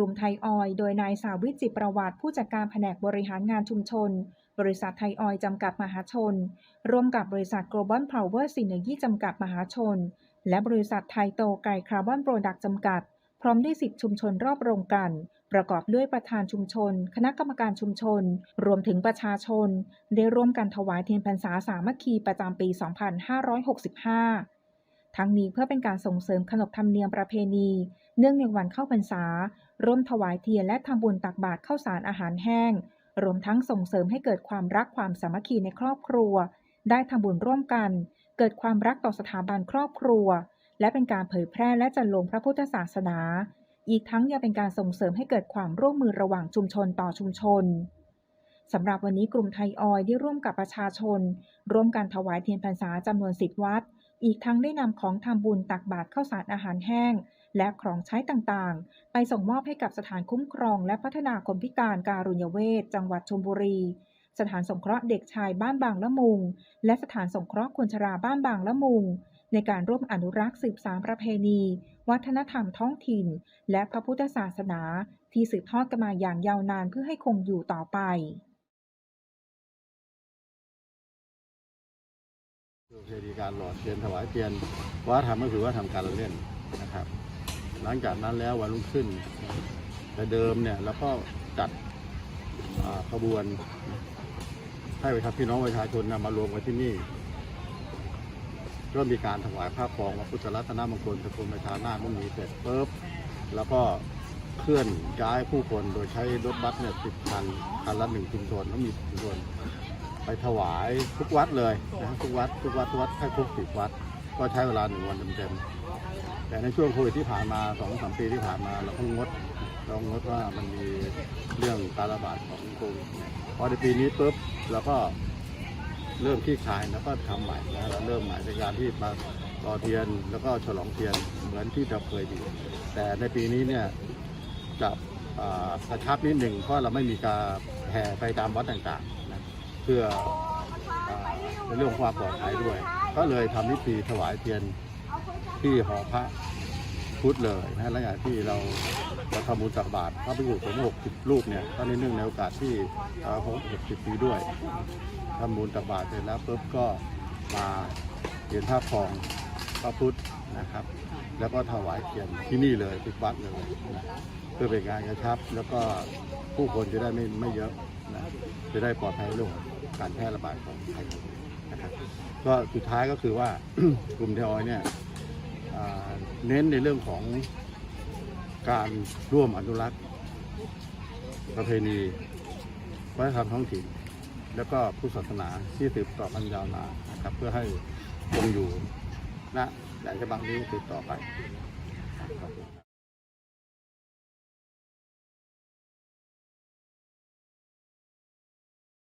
กลุ่มไทยออยล์โดยนายสาวิจิตประวัติผู้จัดการแผนกบริหารงานชุมชน บริษัทไทยออยจำกัดมหาชน ร่วมกับบริษัท Global Power Synergy จำกัดมหาชน และบริษัทไทยโตไกคาร์บอนโปรดักต์จำกัด พร้อมด้วยสิบชุมชนรอบโรงกัน ประกอบด้วยประธานชุมชน คณะกรรมการชุมชน รวมถึงประชาชน ได้ร่วมกันถวายเทียนพรรษาสามัคคีประจำปี 2565 ทั้งนี้เพื่อเป็นการส่งเสริมขนบธรรมเนียมประเพณี เนื่องในวันเข้าพรรษา ร่วมถวายเทียนและทำบุญตักบาตรข้าวสารอาหารแห้ง รวมทั้งส่งเสริมให้เกิดความรักความสามัคคีในครอบครัว ได้ทำบุญร่วมกัน เกิดความรักต่อสถาบันครอบครัว และเป็นการเผยแพร่และจันลงพระพุทธศาสนา อีกทั้งยังเป็นการส่งเสริมให้เกิดความร่วมมือระหว่างชุมชนต่อชุมชนสำหรับวันนี้กลุ่มไทยออยล์ได้ร่วมกับประชาชน ร่วมกันถวายเทียนพรรษาจำนวนสิบวัด อีกทั้งได้นำของทำบุญตักบาตรข้าวสารอาหารแห้ง และของใช้ต่างๆ ไปส่งมอบให้กับสถานคุ้มครอง และพัฒนาคนพิการการุญเวศจังหวัดชลบุรี สถานสงเคราะห์เด็กชายบ้านบางละมุง และสถานสงเคราะห์คนชราบ้านบางละมุง ในการร่วมอนุรักษ์สืบสานประเพณี วัฒนธรรมท้องถิ่น และพระพุทธศาสนา ที่สืบทอดกันมาอย่างยาวนานเพื่อให้คงอยู่ต่อไป ประเพณีการหล่อเทียนถวายเทียนวัฒนธรรมก็คือว่าทำการเล่นนะครับ หลังจากนั้นแล้ววันรุ่งขึ้น แต่เดิมเนี่ยเราก็จัดขบวนให้ประชาพี่น้องประชาชนมารวมกันที่นี่ก็มีการถวายผ้าปองพระพุทธรัตนมงคลสกุลประชานามุนีเสร็จปุ๊บแล้วก็เคลื่อนย้ายผู้คนโดยใช้รถบัสเนี่ยสิบคันคันละหนึ่งชุมชนแล้วมีชุมชน ไปถวายทุกวัดเลยนะทุกวัดทุกวัดทุกวัดให้ครบสิบวัด ก็ใช้เวลาหนึ่งวันเต็มๆแต่ในช่วงโควิดที่ผ่านมาสองสามปีที่ผ่านมาเราก็งดเรางดว่ามันมีเรื่องการระบาดของโควิดพอในปีนี้ปุ๊บเราก็เริ่มที่คลายแล้วก็ทำใหม่นะเราเริ่มใหม่ในการที่มาต่อเทียนแล้วก็ฉลองเทียนเหมือนที่เราเคยอยู่แต่ในปีนี้เนี่ยจะอ่ากระชับนิดหนึ่งเพราะเราไม่มีการแห่ไปตามวัดต่างๆ พื่ออในเรื่องความปลอดภัยด้วย ก็เลยทำพิธีถวายเทียนที่หอพระพุทธเลยนะหลังจากที่เราเราทำบุญตักบาตรพระภิกษุสงฆ์หกสิบรูปเนี่ยก็ในเนื่องในโอกาสที่ครบหกสิบปีด้วยทำบุญตักบาตรเสร็จแล้วปุ๊บก็มาเขียนภาพทองพระพุทธนะครับ แล้วก็ถวายเทียนที่นี่เลยที่วัดเลยนะเพื่อเป็นการกระชับ แล้วก็ผู้คนจะได้ไม่ไม่เยอะ นะจะได้ปลอดภัยเรื่องของการแพร่ระบาดของไข้หวัดนะครับก็สุดท้ายก็คือว่ากลุ่มเทออยเนี่ยเน้นในเรื่องของการร่วมอนุรักษ์ ประเพณีวัฒนธรรมท้องถิ่น แล้วก็พุทธศาสนาที่สืบต่อกันยาวนานนะครับ เพื่อให้คงอยู่ณแหล่งฉบังนี้สืบต่อไปครับ